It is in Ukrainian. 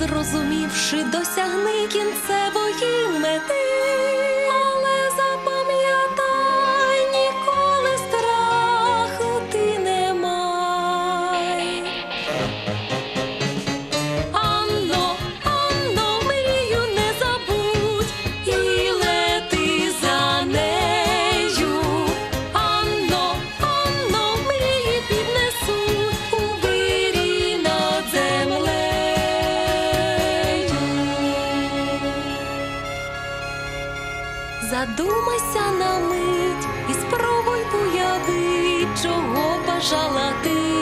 зрозумівши, досягни кінцевої мети. Задумайся на мить і спробуй уявити, чого бажала ти.